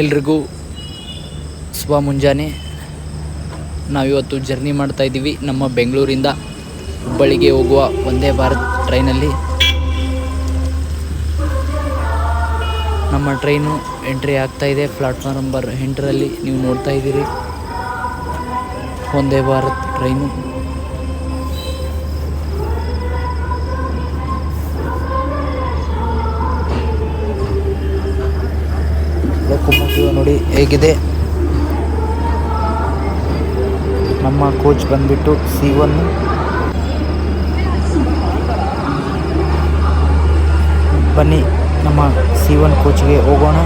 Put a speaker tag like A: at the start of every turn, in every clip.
A: ಎಲ್ರಿಗೂ ಶುಭ ಮುಂಜಾನೆ. ನಾವಿವತ್ತು ಜರ್ನಿ ಮಾಡ್ತಾ ಇದ್ದೀವಿ ನಮ್ಮ ಬೆಂಗಳೂರಿಂದ ಹುಬ್ಬಳ್ಳಿಗೆ ಹೋಗುವ ಒಂದೇ ಭಾರತ್ ಟ್ರೈನಲ್ಲಿ. ನಮ್ಮ ಟ್ರೈನು ಎಂಟ್ರಿ ಆಗ್ತಾ ಇದೆ, ಪ್ಲಾಟ್ಫಾರ್ಮ್ ನಂಬರ್ ಎಂಟರಲ್ಲಿ ನೀವು ನೋಡ್ತಾ ಇದ್ದೀರಿ. ವಂದೇ ಭಾರತ್ ಟ್ರೈನು. ಲೋಕೋಮೋಟಿವ್ ನೋಡಿ ಹೇಗಿದೆ. ನಮ್ಮ ಕೋಚ್ ಬಂದ್ಬಿಟ್ಟು ಸಿ ಒನ್ ಬನ್ನಿ, ನಮ್ಮ ಸಿ ಒನ್ ಕೋಚ್ಗೆ ಹೋಗೋಣ.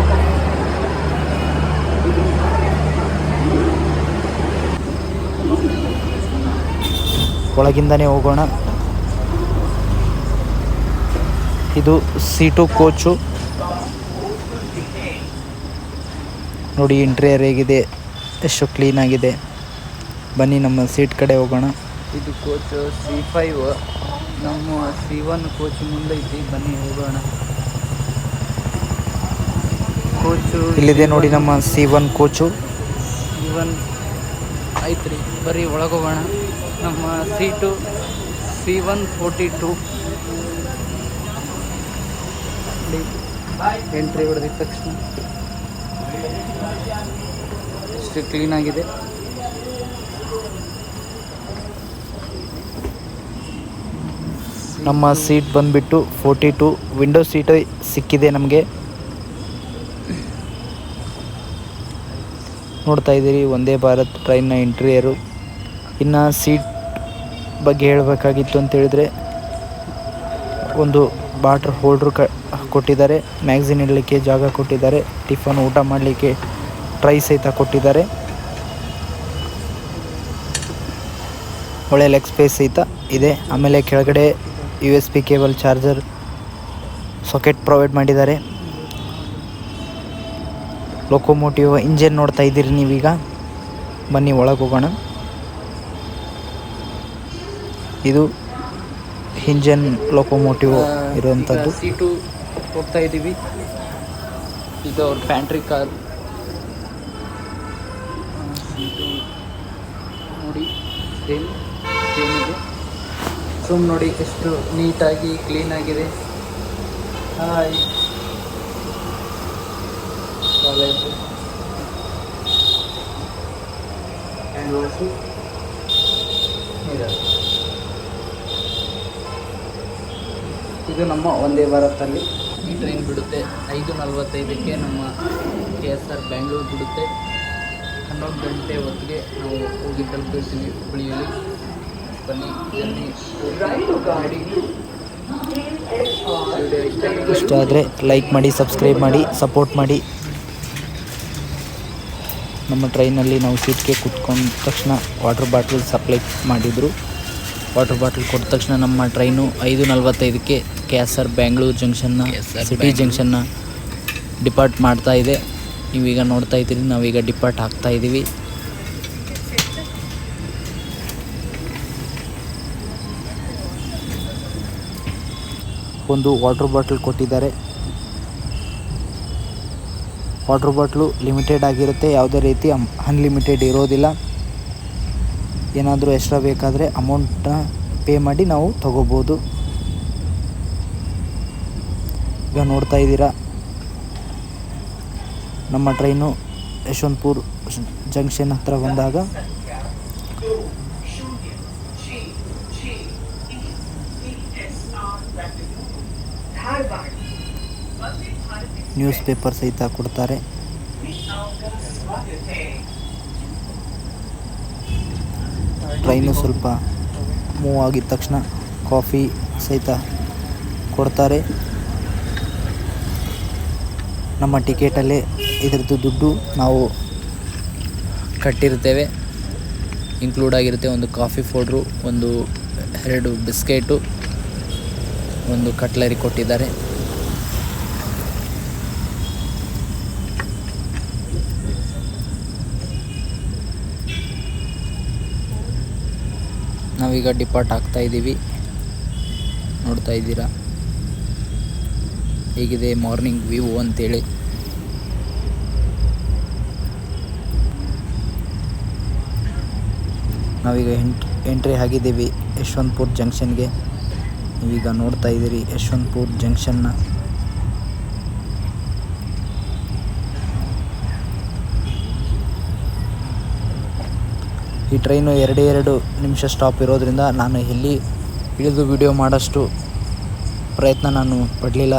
A: ಒಳಗಿಂದನೇ ಹೋಗೋಣ. ಇದು ಸಿ ಟು ಕೋಚು ನೋಡಿ ಇಂಟ್ರಿಯರ್ ಹೇಗಿದೆ? ಎಷ್ಟು ಕ್ಲೀನ್ ಆಗಿದೆ? ಬನ್ನಿ ನಮ್ಮ ಸೀಟ್ ಕಡೆ ಹೋಗೋಣ. ಇದು ಕೋಚ್ ಸಿ ಫೈವ್ ನಮ್ಮ ಸಿ ಒನ್ ಕೋಚ್ ಮುಂದೈತಿ ಬನ್ನಿ ಹೋಗೋಣ. ಕೋಚು
B: ಇಲ್ಲಿದೆ ನೋಡಿ ನಮ್ಮ C one coach
A: C one ಐತ್ರಿ ಬರೀ ಒಳಗೋಗೋಣ. ನಮ್ಮ seat C one forty two entry ಹೊಡೆದಿದ ತಕ್ಷಣ. ಕ್ಲೀನ್ ಆಗಿದೆ.
B: ನಮ್ಮ ಸೀಟ್ ಬಂದ್ಬಿಟ್ಟು ಫೋರ್ಟಿ ಟು. ವಿಂಡೋ ಸೀಟ್ ಸಿಕ್ಕಿದೆ ನಮಗೆ. ನೋಡ್ತಾ ಇದ್ದೀರಿ, ಒಂದೇ ಭಾರತ್ ಟ್ರೈನ್ನ ಇಂಟೀರಿಯರು. ಇನ್ನು ಸೀಟ್ ಬಗ್ಗೆ ಹೇಳಬೇಕಾಗಿತ್ತು ಅಂತ ಹೇಳಿದ್ರೆ, ಒಂದು ಬಾಟ್ರ್ ಹೋಲ್ಡ್ರು ಕೊಟ್ಟಿದ್ದಾರೆ. ಮ್ಯಾಗ್ಝಿನ್ ಇಡಲಿಕ್ಕೆ ಜಾಗ ಕೊಟ್ಟಿದ್ದಾರೆ. ಟಿಫನ್ ಊಟ ಮಾಡಲಿಕ್ಕೆ ಟ್ರೈ ಸಹಿತ ಕೊಟ್ಟಿದ್ದಾರೆ. ಒಳ್ಳೆ ಲೆಗ್ ಸ್ಪೇಸ್ ಸಹಿತ ಇದೆ. ಆಮೇಲೆ ಕೆಳಗಡೆ U S B cable charger socket provide ಮಾಡಿದ್ದಾರೆ. ಲೋಕೋಮೋಟಿವ್ ಇಂಜಿನ್ ನೋಡ್ತಾ ಇದ್ದೀರಿ ನೀವೀಗ. ಬನ್ನಿ, ಒಳಗೆ ಹೋಗೋಣ. ಇದು ಇಂಜನ್ ಲೋಕೋಮೋಟಿವ್ ಇರುವಂಥದ್ದು
A: ಸೀಟು ಹೋಗ್ತಾ ಇದ್ದೀವಿ. ಇದು ಕಾರ್ ಸೀಟು ನೋಡಿ ಸೇಮ್ ಸೇಮ್ ಇದೆ ಸುಮ್ ನೋಡಿ ಎಷ್ಟು ನೀಟಾಗಿ ಕ್ಲೀನ್ ಆಗಿದೆ. ಹಾಯ್. ಇದು ನಮ್ಮ ಒಂದೇ ಭಾರತಲ್ಲಿ ಈ ಟ್ರೈನ್ ಬಿಡುತ್ತೆ ಐದು ನಲವತ್ತೈದಕ್ಕೆ ನಮ್ಮ ಕೆ ಎಸ್ ಆರ್ ಬ್ಯಾಂಗ್ಳೂರು ಬಿಡುತ್ತೆ. ಹನ್ನೊಂದು ಗಂಟೆ ಹೊತ್ತಿಗೆ ನಾವು ಹೋಗಿ ತಲುಪಿರ್ತೀವಿ ಹುಬ್ಬಳ್ಳಿಯಲ್ಲಿ
B: ಇಷ್ಟ ಆದರೆ ಲೈಕ್ ಮಾಡಿ ಸಬ್ಸ್ಕ್ರೈಬ್ ಮಾಡಿ ಸಪೋರ್ಟ್ ಮಾಡಿ. ನಮ್ಮ ಟ್ರೈನಲ್ಲಿ ನಾವು ಸೀಟ್ಗೆ ಕುತ್ಕೊಂಡ ತಕ್ಷಣ ವಾಟರ್ ಬಾಟ್ಲ್ ಸಪ್ಲೈ ಮಾಡಿದರು. ವಾಟರ್ ಬಾಟ್ಲ್ ಕೊಟ್ಟ ತಕ್ಷಣ ನಮ್ಮ ಟ್ರೈನು ಐದು ನಲ್ವತ್ತೈದಕ್ಕೆ ಕೆ ಎಸ್ ಆರ್ ಬ್ಯಾಂಗ್ಳೂರು ಜಂಕ್ಷನ್ನ ಸಿಟಿ ಜಂಕ್ಷನ್ನ ಡಿಪಾರ್ಟ್ ಮಾಡ್ತಾ ಇದೆ. ನೀವೀಗ ನೋಡ್ತಾ ಇದ್ದೀರಿ ನಾವೀಗ ಡಿಪಾರ್ಟ್ ಆಗ್ತಾ ಇದ್ದೀವಿ ಒಂದು ವಾಟರ್ ಬಾಟಲ್ ಕೊಟ್ಟಿದ್ದಾರೆ. ವಾಟರ್ ಬಾಟ್ಲು ಲಿಮಿಟೆಡ್ ಆಗಿರುತ್ತೆ. ಯಾವುದೇ ರೀತಿ ಅನ್ಲಿಮಿಟೆಡ್ ಇರೋದಿಲ್ಲ. ಏನಾದರೂ ಎಕ್ಸ್ಟ್ರಾ ಬೇಕಾದರೆ ಅಮೌಂಟನ್ನ ಪೇ ಮಾಡಿ ನಾವು ತಗೋಬೋದು. ಈಗ ನೋಡ್ತಾ ಇದ್ದೀರಾ? ನಮ್ಮ ಟ್ರೈನು ಯಶವಂತಪುರ್ ಜಂಕ್ಷನ್ ಹತ್ರ ಬಂದಾಗ ನ್ಯೂಸ್ ಪೇಪರ್ ಸಹಿತ ಕೊಡ್ತಾರೆ. ಟ್ರೈನು ಸ್ವಲ್ಪ ಮೂವ್ ಆಗಿದ ತಕ್ಷಣ ಕಾಫಿ ಸಹಿತ ಕೊಡ್ತಾರೆ. ನಮ್ಮ ಟಿಕೆಟಲ್ಲೇ ಇದರದ್ದು ದುಡ್ಡು ನಾವು
A: ಕಟ್ಟಿರ್ತೇವೆ. ಇನ್ಕ್ಲೂಡ್ ಆಗಿರುತ್ತೆ ಒಂದು ಕಾಫಿ ಪೌಡ್ರು ಒಂದು ಎರಡು ಬಿಸ್ಕೆಟು ಒಂದು ಕಟ್ಲರಿ ಕೊಟ್ಟಿದ್ದಾರೆ. ನಾವೀಗ ಡಿಪಾರ್ಟ್ ಆಗ್ತಾ ಇದ್ದೀವಿ. ನೋಡ್ತಾ ಇದ್ದೀರಾ? ಹೇಗಿದೆ ಮಾರ್ನಿಂಗ್ ವ್ಯೂ ಅಂತೇಳಿ.
B: ನಾವೀಗ ಎಂಟ್, ಎಂಟ್ರಿ ಆಗಿದ್ದೀವಿ ಯಶವಂತಪುರ್ ಜಂಕ್ಷನ್ಗೆ. ನೀವೀಗ ನೋಡ್ತಾ ಇದ್ದೀರಿ ಯಶವಂತಪುರ ಜಂಕ್ಷನ್ನ. ಈ ಟ್ರೈನು ಎರಡೇ ಎರಡು ನಿಮಿಷ ಸ್ಟಾಪ್ ಇರೋದ್ರಿಂದ ನಾನು ಇಲ್ಲಿ ಇಳಿದು ವಿಡಿಯೋ ಮಾಡೋಷ್ಟು ಪ್ರಯತ್ನ ನಾನು ಪಡಲಿಲ್ಲ.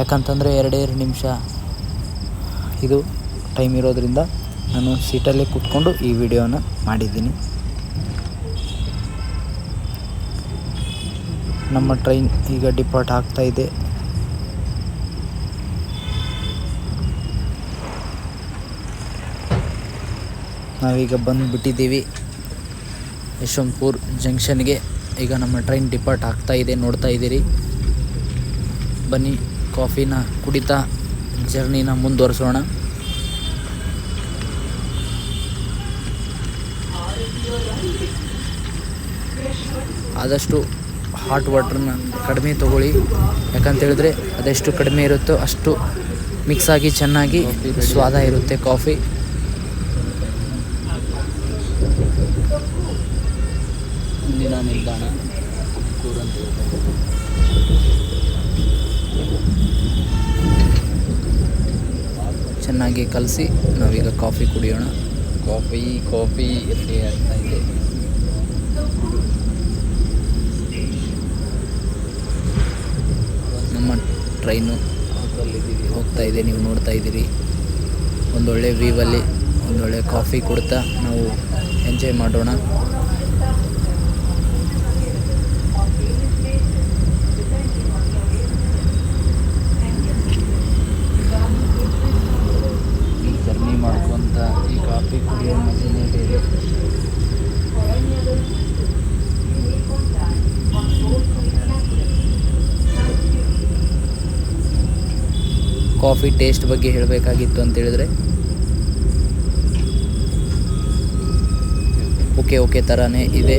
B: ಯಾಕಂತಂದರೆ ಎರಡೇ ಎರಡು ನಿಮಿಷ ಇದು ಟೈಮ್ ಇರೋದ್ರಿಂದ ನಾನು ಸೀಟಲ್ಲೇ ಕೂತ್ಕೊಂಡು ಈ ವಿಡಿಯೋನ ಮಾಡಿದ್ದೀನಿ. ನಮ್ಮ ಟ್ರೈನ್ ಈಗ ಡಿಪಾರ್ಟ್ ಆಗ್ತಾ ಇದೆ. ನಾವೀಗ ಬಂದುಬಿಟ್ಟಿದ್ದೀವಿ. ಯಶವಂತಪುರ್ ಜಂಕ್ಷನ್ಗೆ. ಈಗ ನಮ್ಮ ಟ್ರೈನ್ ಡಿಪಾರ್ಟ್ ಆಗ್ತಾ ಇದೆ, ನೋಡ್ತಾ ಇದ್ದೀರಿ. ಬನ್ನಿ, ಕಾಫಿನ ಕುಡಿತಾ, ಜರ್ನಿನ ಮುಂದುವರಿಸೋಣ. ಆದಷ್ಟು ಹಾಟ್ ವಾಟ್ರನ್ನ ಕಡಿಮೆ ತೊಗೊಳ್ಳಿ. ಯಾಕಂತ ಹೇಳಿದ್ರೆ ಅದೆಷ್ಟು ಕಡಿಮೆ ಇರುತ್ತೋ ಅಷ್ಟು ಮಿಕ್ಸ್ ಆಗಿ ಚೆನ್ನಾಗಿ ಸ್ವಾದ ಇರುತ್ತೆ ಕಾಫಿ
A: ಮುಂದಿನ ನಿಲ್ದಾಣ
B: ಚೆನ್ನಾಗಿ ಕಲಸಿ ನಾವೀಗ ಕಾಫಿ ಕುಡಿಯೋಣ.
A: ಕಾಫಿ ಕಾಫಿ ಎಲ್ಲಿ ಆಗ್ತಾ ಇದೆ?
B: ಟ್ರೈನು ಹೋಗ್ತಾ ಇದೆ, ನೀವು ನೋಡ್ತಾ ಇದ್ದೀರಿ. ಒಂದೊಳ್ಳೆ ವ್ಯೂವಲ್ಲಿ, ಒಂದೊಳ್ಳೆ ಕಾಫಿ ಕೊಡ್ತಾ ನಾವು ಎಂಜಾಯ್ ಮಾಡೋಣ.
A: ಜರ್ನಿ ಮಾಡ್ಕೊತ ಈ ಕಾಫಿ ಕುಡಿಯೋ ಮಜನೇ ಬೇರೆ.
B: ಕಾಫಿ ಟೇಸ್ಟ್ ಬಗ್ಗೆ ಹೇಳಬೇಕಾಗಿತ್ತು ಅಂತ ಹೇಳಿದ್ರೆ? ಓಕೆ ಓಕೆ ಥರನೇ ಇದೆ.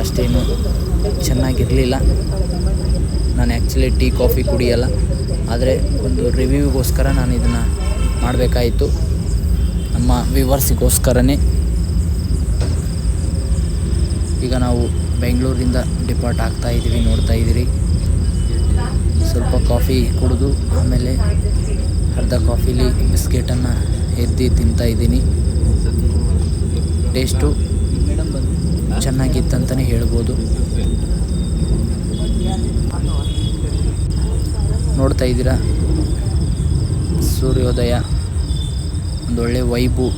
B: ಅಷ್ಟೇನು ಚೆನ್ನಾಗಿರಲಿಲ್ಲ. ನಾನು ಆ್ಯಕ್ಚುಲಿ ಟೀ, ಕಾಫಿ ಕುಡಿಯಲ್ಲ. ಆದರೆ ಒಂದು ರಿವ್ಯೂಗೋಸ್ಕರ ನಾನು ಇದನ್ನು ಮಾಡಬೇಕಾಯಿತು. ನಮ್ಮ ವ್ಯೂವರ್ಸಿಗೋಸ್ಕರನೇ ಈಗ ನಾವು ಬೆಂಗಳೂರಿಂದ ಡಿಪಾರ್ಟ್ ಆಗ್ತಾ ಇದ್ದೀವಿ ನೋಡ್ತಾ ಇದ್ದೀರಿ ಸ್ವಲ್ಪ ಕಾಫಿ ಕುಡಿದು ಆಮೇಲೆ ಅರ್ಧ ಕಾಫಿಲಿ ಬಿಸ್ಕೆಟನ್ನು ಎದ್ದು ತಿಂತಾ ಇದ್ದೀನಿ. ಟೇಸ್ಟು ಚೆನ್ನಾಗಿತ್ತಂತಲೇ ಹೇಳ್ಬೋದು. ನೋಡ್ತಾ ಇದ್ದೀರಾ? ಸೂರ್ಯೋದಯ. ಒಂದೊಳ್ಳೆ ವೈಬು.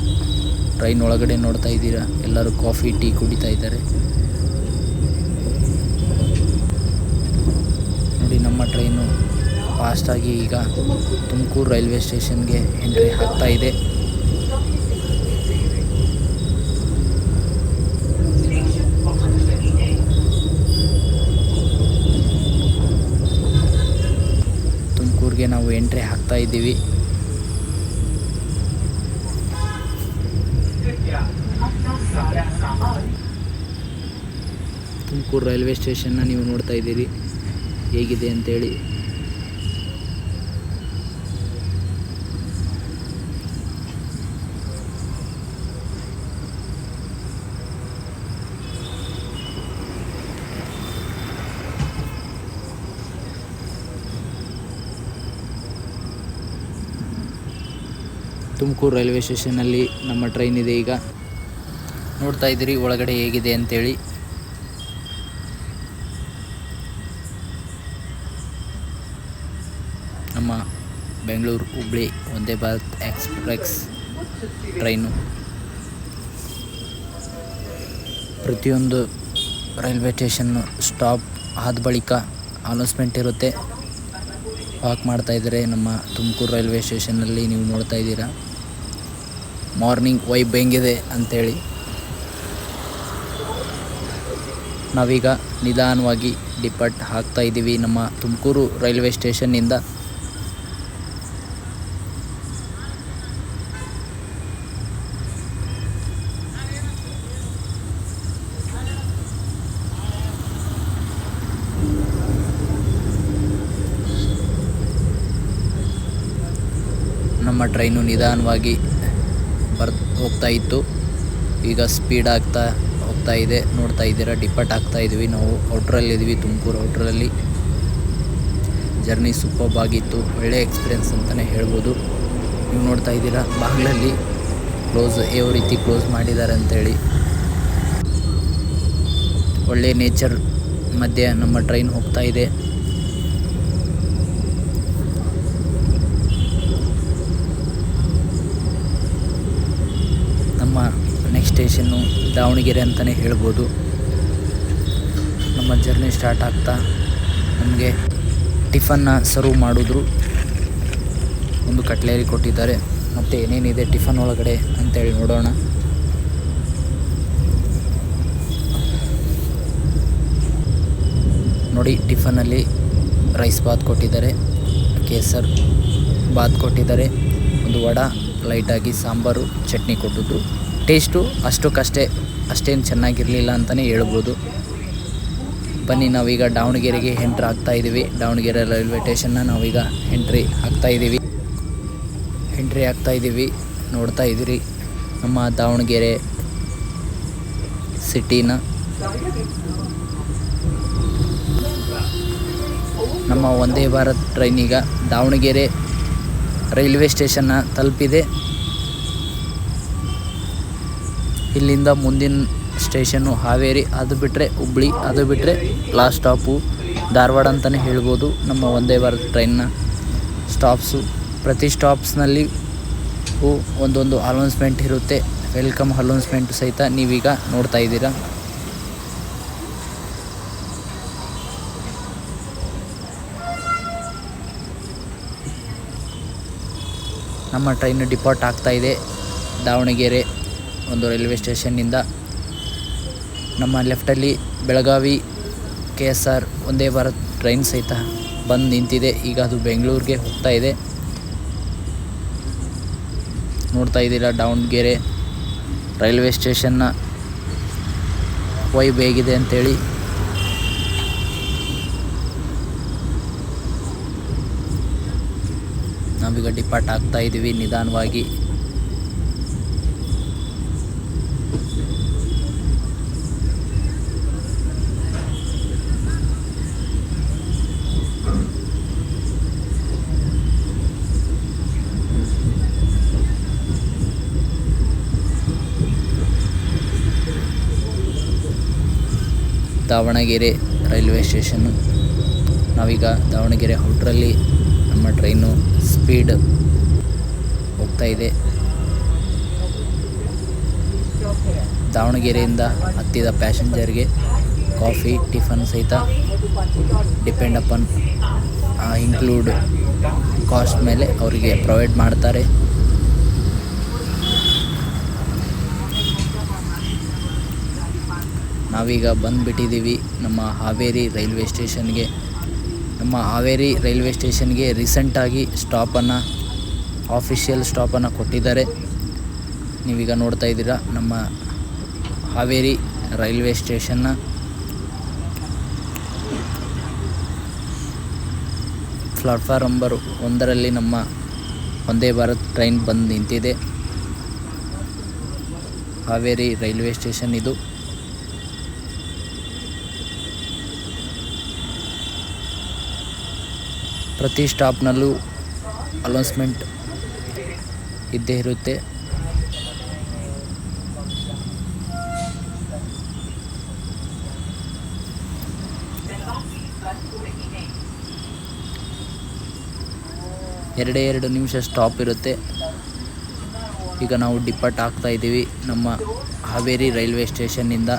B: ಟ್ರೈನ್ ಒಳಗಡೆ ನೋಡ್ತಾ ಇದ್ದೀರಾ? ಎಲ್ಲರೂ ಕಾಫಿ, ಟೀ ಕುಡಿತಾ ಇದ್ದಾರೆ. ಟ್ರೈನು ಫಾಸ್ಟಾಗಿ ಈಗ ತುಮಕೂರು ರೈಲ್ವೆ ಸ್ಟೇಷನ್ಗೆ ಎಂಟ್ರಿ ಆಗ್ತಾ ಇದೆ. ತುಮಕೂರಿಗೆ ನಾವು ಎಂಟ್ರಿ ಹಾಕ್ತಾ ಇದ್ದೀವಿ. ತುಮಕೂರು ರೈಲ್ವೆ ಸ್ಟೇಷನ್ನ ನೀವು ನೋಡ್ತಾ ಇದ್ದೀರಿ. ಹೇಗಿದೆ ಅಂತೇಳಿ. ತುಮಕೂರು ರೈಲ್ವೆ ಸ್ಟೇಷನಲ್ಲಿ ನಮ್ಮ ಟ್ರೈನ್ ಇದೆ ಈಗ. ನೋಡ್ತಾ ಇದ್ದೀರಿ ಒಳಗಡೆ ಹೇಗಿದೆ ಅಂತೇಳಿ ನಮ್ಮ ಬೆಂಗಳೂರು ಹುಬ್ಳಿ ವಂದೇ ಭಾರತ್ ಎಕ್ಸ್ಪ್ರೆಸ್ ಟ್ರೈನು. ಪ್ರತಿಯೊಂದು ರೈಲ್ವೆ ಸ್ಟೇಷನ್ನು ಸ್ಟಾಪ್ ಆದ ಬಳಿಕ ಅನೌನ್ಸ್ಮೆಂಟ್ ಇರುತ್ತೆ. ವಾಕ್ ಮಾಡ್ತಾ ಇದ್ದಾರೆ ನಮ್ಮ ತುಮಕೂರು ರೈಲ್ವೆ ಸ್ಟೇಷನ್ನಲ್ಲಿ ನೀವು ನೋಡ್ತಾ ಇದ್ದೀರಾ. ಮಾರ್ನಿಂಗ್ ವೈಬ್ ಹೆಂಗಿದೆ ಅಂಥೇಳಿ ನಾವೀಗ ನಿಧಾನವಾಗಿ ಡಿಪಾರ್ಟ್ ಹಾಕ್ತಾ ಇದ್ದೀವಿ ನಮ್ಮ ತುಮಕೂರು ರೈಲ್ವೆ ಸ್ಟೇಷನ್ನಿಂದ ನಮ್ಮ ಟ್ರೈನು ನಿಧಾನವಾಗಿ ಬರ್, ಹೋಗ್ತಾ ಇತ್ತು. ಈಗ ಸ್ಪೀಡ್ ಆಗ್ತಾ ಹೋಗ್ತಾ ಇದೆ. ನೋಡ್ತಾ ಇದ್ದೀರಾ? ಡಿಪಾರ್ಟ್ ಆಗ್ತಾ ಇದ್ವಿ ನಾವು. ಔಟ್ರಲ್ಲಿ ಇದ್ವಿ ತುಮಕೂರು ಔಟ್ರಲ್ಲಿ ಜರ್ನಿ ಸೂಪರ್ಬ್ ಆಗಿತ್ತು. ಒಳ್ಳೆ ಎಕ್ಸ್ಪೀರಿಯನ್ಸ್ ಅಂತಲೇ ಹೇಳ್ಬೋದು. ನೀವು ನೋಡ್ತಾ ಇದ್ದೀರಾ? ಬಾಗಿಲಲ್ಲಿ ಕ್ಲೋಸ್ ಯಾವ ರೀತಿ ಕ್ಲೋಸ್ ಮಾಡಿದ್ದಾರೆ ಅಂತೇಳಿ. ಒಳ್ಳೆ ನೇಚರ್ ಮಧ್ಯೆ ನಮ್ಮ ಟ್ರೈನ್ ಹೋಗ್ತಾ ಇದೆ ನಮ್ಮ ನೆಕ್ಸ್ಟ್ ಸ್ಟೇಷನ್ನು ದಾವಣಗೆರೆ ಅಂತಲೇ ಹೇಳ್ಬೋದು. ನಮ್ಮ ಜರ್ನಿ ಸ್ಟಾರ್ಟ್ ಆಗ್ತಾ ನಮಗೆ ಟಿಫನ್ನ ಸರ್ವ್ ಮಾಡಿದ್ರು. ಒಂದು ಕಟ್ಲೇರಿ ಕೊಟ್ಟಿದ್ದಾರೆ. ಮತ್ತು ಏನೇನಿದೆ ಟಿಫನ್ ಒಳಗಡೆ ಅಂತೇಳಿ ನೋಡೋಣ. ನೋಡಿ ಟಿಫನಲ್ಲಿ ರೈಸ್ ಬಾತ್ ಕೊಟ್ಟಿದ್ದಾರೆ. ಕೇಸರ್ ಬಾತ್ ಕೊಟ್ಟಿದ್ದಾರೆ. ಒಂದು ವಡ, ಲೈಟಾಗಿ ಸಾಂಬಾರು, ಚಟ್ನಿ ಕೊಟ್ಟಿದ್ದು ಟೇಸ್ಟು ಅಷ್ಟಕ್ಕಷ್ಟೇ ಅಷ್ಟೇನು ಚೆನ್ನಾಗಿರಲಿಲ್ಲ ಅಂತಲೇ ಹೇಳ್ಬೋದು. ಬನ್ನಿ, ನಾವೀಗ ದಾವಣಗೆರೆಗೆ ಎಂಟ್ರ್ ಆಗ್ತಾ ಇದ್ದೀವಿ ದಾವಣಗೆರೆ ರೈಲ್ವೆ ಸ್ಟೇಷನ್ನ ನಾವೀಗ ಎಂಟ್ರಿ ಆಗ್ತಾ ಇದ್ದೀವಿ ಎಂಟ್ರಿ ಆಗ್ತಾ ಇದ್ದೀವಿ ನೋಡ್ತಾ ಇದ್ದೀರಿ. ನಮ್ಮ ದಾವಣಗೆರೆ ಸಿಟಿನ ನಮ್ಮ ವಂದೇ ಭಾರತ್ ಟ್ರೈನ್ ಈಗ ದಾವಣಗೆರೆ ರೈಲ್ವೆ ಸ್ಟೇಷನ್ನ ತಲುಪಿದೆ. ಇಲ್ಲಿಂದ ಮುಂದಿನ ಸ್ಟೇಷನ್ನು ಹಾವೇರಿ, ಅದು ಬಿಟ್ಟರೆ ಹುಬ್ಳಿ, ಅದು ಬಿಟ್ಟರೆ ಲಾಸ್ಟ್ ಸ್ಟಾಪು ಧಾರವಾಡ ಅಂತಲೇ ಹೇಳ್ಬೋದು, ನಮ್ಮ ವಂದೇ ಭಾರತ್ ಟ್ರೈನ್ನ ಸ್ಟಾಪ್ಸು ಪ್ರತಿ ಸ್ಟಾಪ್ಸ್ನಲ್ಲಿ ಒಂದೊಂದು ಅಲೌನ್ಸ್ಮೆಂಟ್ ಇರುತ್ತೆ. ವೆಲ್ಕಮ್ ಅಲೌನ್ಸ್ಮೆಂಟ್ ಸಹಿತ ನೀವೀಗ ನೋಡ್ತಾ ಇದ್ದೀರಾ. ನಮ್ಮ ಟ್ರೈನ್ ಡಿಪಾರ್ಟ್ ಆಗ್ತಾ ಇದೆ, ದಾವಣಗೆರೆ. ಒಂದು ರೈಲ್ವೆ ಸ್ಟೇಷನ್ನಿಂದ ನಮ್ಮ ಲೆಫ್ಟಲ್ಲಿ ಬೆಳಗಾವಿ, ಕೆ ಎಸ್ ಆರ್ ಒಂದೇ ಭಾರತ್ ಟ್ರೈನ್ ಸಹಿತ ಬಂದು ನಿಂತಿದೆ. ಈಗ ಅದು ಬೆಂಗಳೂರಿಗೆ ಹೋಗ್ತಾ ಇದೆ. ನೋಡ್ತಾ ಇದ್ದೀರಾ, ದಾವಣಗೆರೆ ರೈಲ್ವೆ ಸ್ಟೇಷನ್ನ ವೈಬ್ ಹೇಗಿದೆ ಅಂತೇಳಿ. ನಾವೀಗ ಡಿಪಾರ್ಟ್ ಆಗ್ತಾ ಇದ್ದೀವಿ ನಿಧಾನವಾಗಿ. ದಾವಣಗೆರೆ ರೈಲ್ವೆ ಸ್ಟೇಷನ್ನು ನಾವೀಗ ದಾವಣಗೆರೆ ಔಟ್ರಲ್ಲಿ ನಮ್ಮ ಟ್ರೈನು ಸ್ಪೀಡ್ ಹೋಗ್ತಾ ಇದೆ. ದಾವಣಗೆರೆಯಿಂದ ಹತ್ತಿದ ಪ್ಯಾಸೆಂಜರ್ಗೆ ಕಾಫಿ, ಟಿಫನ್ ಸಹಿತ ಡಿಪೆಂಡ್ ಅಪಾನ್ ಇನ್ಕ್ಲೂಡ್ ಕಾಸ್ಟ್ ಮೇಲೆ ಅವರಿಗೆ ಪ್ರೊವೈಡ್ ಮಾಡ್ತಾರೆ. ನಾವೀಗ ಬಂದುಬಿಟ್ಟಿದ್ದೀವಿ ನಮ್ಮ ಹಾವೇರಿ ರೈಲ್ವೆ ಸ್ಟೇಷನ್ಗೆ. ನಮ್ಮ ಹಾವೇರಿ ರೈಲ್ವೆ ಸ್ಟೇಷನ್ಗೆ ರೀಸೆಂಟಾಗಿ ಸ್ಟಾಪನ್ನು, ಆಫಿಷಿಯಲ್ ಸ್ಟಾಪನ್ನು ಕೊಟ್ಟಿದ್ದಾರೆ. ನೀವೀಗ ನೋಡ್ತಾ ಇದ್ದೀರಾ ನಮ್ಮ ಹಾವೇರಿ ರೈಲ್ವೆ ಸ್ಟೇಷನ್ನ. ಪ್ಲಾಟ್ಫಾರ್ಮ್ ನಂಬರ್ ಒಂದರಲ್ಲಿ ನಮ್ಮ ವಂದೇ ಭಾರತ್ ಟ್ರೈನ್ ಬಂದು ನಿಂತಿದೆ. ಹಾವೇರಿ ರೈಲ್ವೆ ಸ್ಟೇಷನ್ ಇದು. ಪ್ರತಿ ಸ್ಟಾಪ್ನಲ್ಲೂ ಅನೌನ್ಸ್ಮೆಂಟ್ ಇದ್ದೇ ಇರುತ್ತೆ. ಎರಡೇ ಎರಡು ನಿಮಿಷ ಸ್ಟಾಪ್ ಇರುತ್ತೆ. ಈಗ ನಾವು ಡಿಪಾರ್ಟ್ ಆಗ್ತಾ ಇದ್ದೀವಿ ನಮ್ಮ ಹಾವೇರಿ ರೈಲ್ವೆ ಸ್ಟೇಷನ್ನಿಂದ.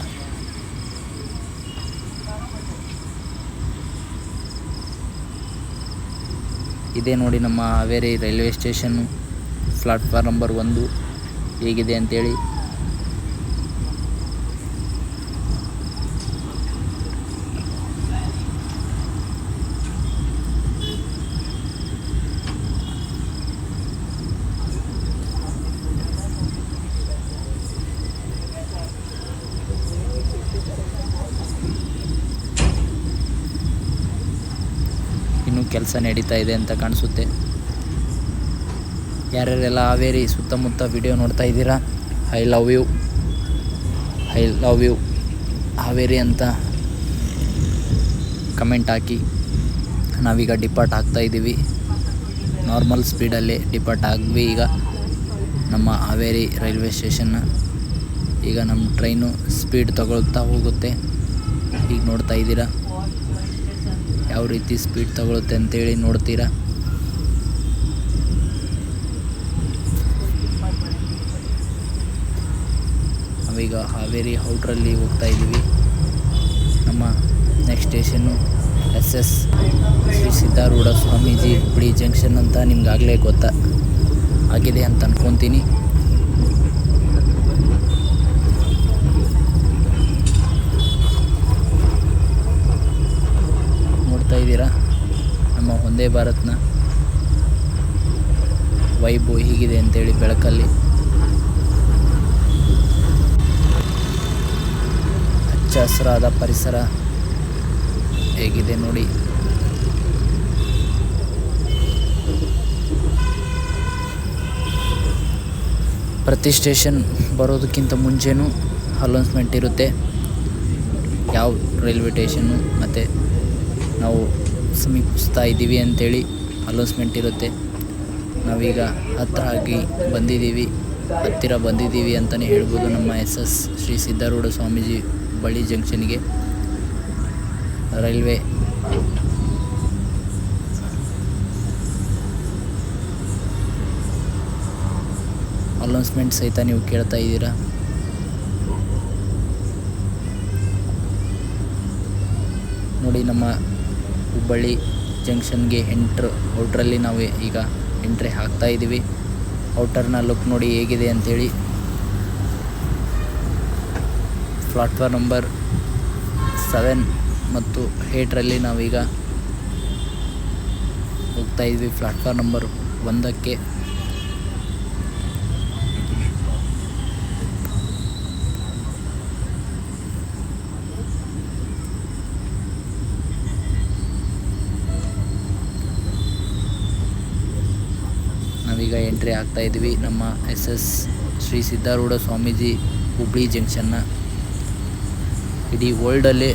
B: ಇದೇ ನೋಡಿ ನಮ್ಮ Haveri railway station platform number ಒಂದು ಹೇಗಿದೆ ಅಂತೇಳಿ ಇನ್ನೂ ಕೆಲಸ ನಡೀತಾ ಇದೆ ಅಂತ ಕಾಣಿಸುತ್ತೆ. ಯಾರ್ಯಾರೆಲ್ಲ ಹಾವೇರಿ ಸುತ್ತಮುತ್ತ ವಿಡಿಯೋ ನೋಡ್ತಾ ಇದ್ದೀರಾ? I love you I love you Haveri ಅಂತ ಕಮೆಂಟ್ ಹಾಕಿ. ನಾವೀಗ ಡಿಪಾರ್ಟ್ ಆಗ್ತಾ ಇದ್ದೀವಿ. ನಾರ್ಮಲ್ ಸ್ಪೀಡಲ್ಲಿ ಡಿಪಾರ್ಟ್ ಆಗ್ವಿ ಈಗ. ನಮ್ಮ ಹಾವೇರಿ ರೈಲ್ವೆ ಸ್ಟೇಷನ್ನ ಈಗ ನಮ್ಮ ಟ್ರೈನು ಸ್ಪೀಡ್ ತಗೊಳ್ತಾ ಹೋಗುತ್ತೆ. ಈಗ ನೋಡ್ತಾ ಇದ್ದೀರಾ? ಯಾವ ರೀತಿ ಸ್ಪೀಡ್ ತಗೊಳುತ್ತೆ ಅಂತೇಳಿ ನೋಡ್ತೀರಾ? ನಾವೀಗ ಹಾವೇರಿ ಔಟ್ರಲ್ಲಿ ಹೋಗ್ತಾ ಇದ್ದೀವಿ. ನಮ್ಮ next station S S Shri Siddharoodha Swamiji Hubli junction ಅಂತ ನಿಮ್ಗಾಗಲೇ ಗೊತ್ತಾ. ಆಗಿದೆ ಅಂತ ಅನ್ಕೊತೀನಿ ನೋಡ್ತಾ ಇದ್ದೀರಾ ಒಂದೇ ಭಾರತ್ನ ವೈಬು ಹೀಗಿದೆ ಅಂತೇಳಿ ಬೆಳಕಲ್ಲಿ. ಹಚ್ಚ ಹಸಿರಾದ ಪರಿಸರ ಹೇಗಿದೆ ನೋಡಿ. ಪ್ರತಿ ಸ್ಟೇಷನ್ ಬರೋದಕ್ಕಿಂತ ಮುಂಚೆನೂ ಅಲೌನ್ಸ್ಮೆಂಟ್ ಇರುತ್ತೆ. ಯಾವ ರೈಲ್ವೆ ಸ್ಟೇಷನ್ನು ಮತ್ತು ನಾವು ಸಮೀಪಿಸ್ತಾ ಇದ್ದೀವಿ ಅಂತೇಳಿ ಅನೌನ್ಸ್ಮೆಂಟ್ ಇರುತ್ತೆ. ನಾವೀಗ ಹತ್ತಿರ ಆಗಿ ಬಂದಿದ್ದೀವಿ, ಹತ್ತಿರ ಬಂದಿದ್ದೀವಿ ಅಂತಲೇ ಹೇಳ್ಬೋದು ನಮ್ಮ ಎಸ್ ಎಸ್ ಶ್ರೀ ಸಿದ್ಧಾರೂಢ ಸ್ವಾಮೀಜಿ ಬಳಿ ಜಂಕ್ಷನ್ಗೆ. ರೈಲ್ವೆ. ಅನೌನ್ಸ್ಮೆಂಟ್ ಸಹಿತ ನೀವು ಕೇಳ್ತಾ ಇದ್ದೀರಾ? ನೋಡಿ ನಮ್ಮ ಹುಬ್ಬಳ್ಳಿ ಜಂಕ್ಷನ್ಗೆ ಎಂಟ್ರ್, ಔಟ್ರಲ್ಲಿ ನಾವು ಈಗ ಎಂಟ್ರಿ ಹಾಕ್ತಾ ಇದ್ದೀವಿ ಔಟರ್ನ ಲುಕ್ ನೋಡಿ ಹೇಗಿದೆ ಅಂಥೇಳಿ ಪ್ಲಾಟ್ಫಾರ್ಮ್ ನಂಬರ್ ಸೆವೆನ್ ಮತ್ತು ಏಟ್ರಲ್ಲಿ ನಾವೀಗ ಹೋಗ್ತಾ ಇದ್ವಿ. ಪ್ಲಾಟ್ಫಾರ್ಮ್ ನಂಬರ್ ಒಂದಕ್ಕೆ. ನಾವೀಗ ಎಂಟ್ರಿ ಆಗ್ತಾ ಇದ್ವಿ. ನಮ್ಮ ಎಸ್ ಎಸ್ ಶ್ರೀ ಸಿದ್ಧಾರೂಢ ಸ್ವಾಮೀಜಿ ಹುಬ್ಳಿ ಜಂಕ್ಷನ್ನ. ಇಡೀ ವರ್ಲ್ಡಲ್ಲಿ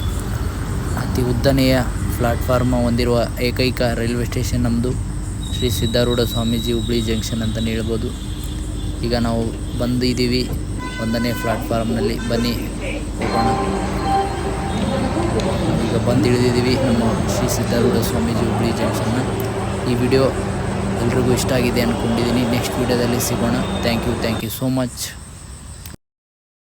B: ಅತಿ ಉದ್ದನೆಯ ಪ್ಲಾಟ್ಫಾರ್ಮ್ ಹೊಂದಿರುವ ಏಕೈಕ ರೈಲ್ವೆ ಸ್ಟೇಷನ್ ನಮ್ಮದು ಶ್ರೀ ಸಿದ್ಧಾರೂಢ ಸ್ವಾಮೀಜಿ ಹುಬ್ಳಿ ಜಂಕ್ಷನ್ ಅಂತಲೇ ಹೇಳ್ಬೋದು. ಈಗ ನಾವು ಬಂದಿದ್ದೀವಿ ಒಂದನೇ ಪ್ಲಾಟ್ಫಾರ್ಮ್ನಲ್ಲಿ. ಬನ್ನಿ, ಹೋಗೋಣ. ಈಗ ಬಂದು ಇಳಿದಿದ್ದೀವಿ ನಮ್ಮ ಶ್ರೀ ಸಿದ್ಧಾರೂಢ ಸ್ವಾಮೀಜಿ ಹುಬ್ಳಿ ಜಂಕ್ಷನ್ನ. ಈ ವಿಡಿಯೋ ಎಲ್ರಿಗೂ ಇಷ್ಟ ಆಗಿದೆ ಅಂದ್ಕೊಂಡಿದ್ದೀನಿ. ನೆಕ್ಸ್ಟ್ ವೀಡಿಯೋದಲ್ಲಿ ಸಿಗೋಣ. Thank you thank you so much